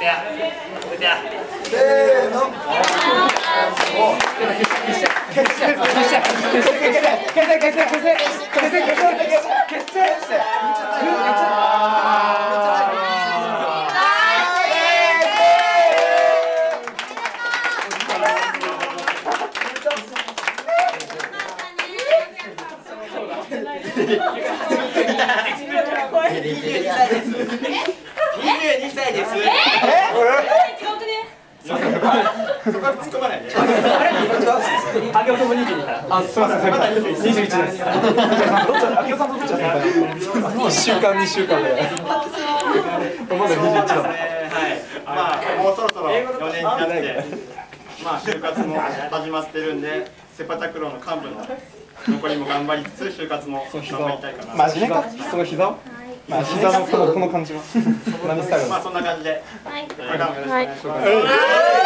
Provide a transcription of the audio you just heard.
てやてや。せーのお消消消消消消消消消消そこは突っ込まないで。あもだ。あ、すみません。まだ二十です。どっちさんどっち。週間二週間で。まだ二だ。はい。まあもうそろそろ四年になって、まあ就活も始まってるんで、セパタクロの幹部の残りも頑張りつつ就活も頑張りたいかな。真面目か。その膝。まあ、膝のこの感じは。まあそんな感じで。はい。こしい。